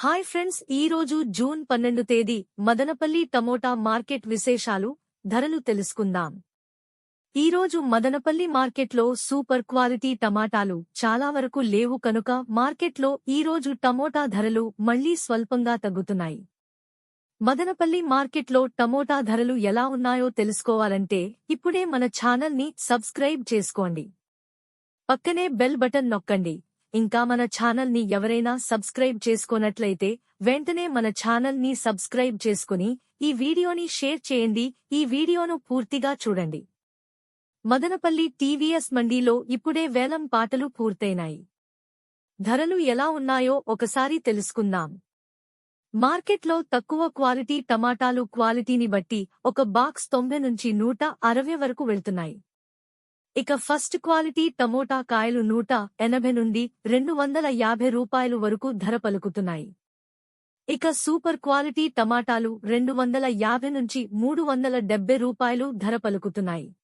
Hi friends ఈ రోజు June పన్నెండు తేదీ మదనపల్లి టమోటా మార్కెట్ విశేషాలు ధరలు తెలుసుకుందాం. ఈ రోజు మదనపల్లి మార్కెట్లో సూపర్ క్వాలిటీ టమాటాలు చాలా వరకు లేవు కనుక మార్కెట్లో ఈ రోజు టమోటా ధరలు మళ్ళీ స్వల్పంగా తగ్గుతున్నాయి. మదనపల్లి మార్కెట్లో టమోటా ధరలు ఎలా ఉన్నాయో తెలుసుకోవాలంటే ఇప్పుడే మన ఛానల్ని సబ్స్క్రైబ్ చేసుకోండి. పక్కనే బెల్ బటన్ నొక్కండి. ఇంకా మన ఛానల్ని ఎవరైనా సబ్స్క్రైబ్ చేసుకోనట్లయితే వెంటనే మన ఛానల్ని సబ్స్క్రైబ్ చేసుకుని ఈ వీడియోని షేర్ చేయండి. ఈ వీడియోను పూర్తిగా చూడండి. మదనపల్లి టీవీఎస్ మండీలో ఇప్పుడే వేలం పాటలు పూర్తయినాయి. ధరలు ఎలా ఉన్నాయో ఒకసారి తెలుసుకుందాం. మార్కెట్లో తక్కువ క్వాలిటీ టమాటాలు క్వాలిటీని బట్టి ఒక బాక్స్ తొంభై నుంచి నూట అరవై వరకు వెళ్తున్నాయి. ఇక ఫస్ట్ క్వాలిటీ టమోటా కాయలు నూట ఎనభై నుండి రెండు వందల యాభై రూపాయలు వరకు ధర పలుకుతున్నాయి. ఇక సూపర్ క్వాలిటీ టమాటాలు రెండు వందల యాభై నుంచి మూడు వందల డెబ్బై రూపాయలు ధర పలుకుతున్నాయి.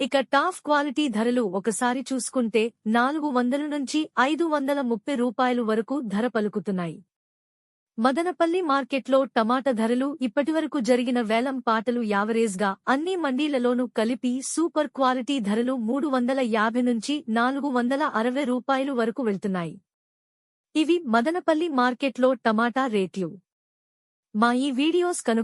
ఇక టాఫ్ క్వాలిటీ ధరలు ఒకసారి చూసుకుంటే నాలుగు వందల నుంచి ఐదు వందల ముప్పై రూపాయలు వరకు ధర పలుకుతున్నాయి. మదనపల్లి మార్కెట్లో టమాటా ధరలు ఇప్పటివరకు జరిగిన వేలం పాటలు యావరేజ్గా అన్ని మండీలలోనూ కలిపి సూపర్ క్వాలిటీ ధరలు మూడు వందల యాభై నుంచి నాలుగు వందల అరవై రూపాయలు వరకు వెళ్తున్నాయి. ఇవి మదనపల్లి మార్కెట్లో టమాటా రేట్లు. మా ఈ వీడియోస్ కనుక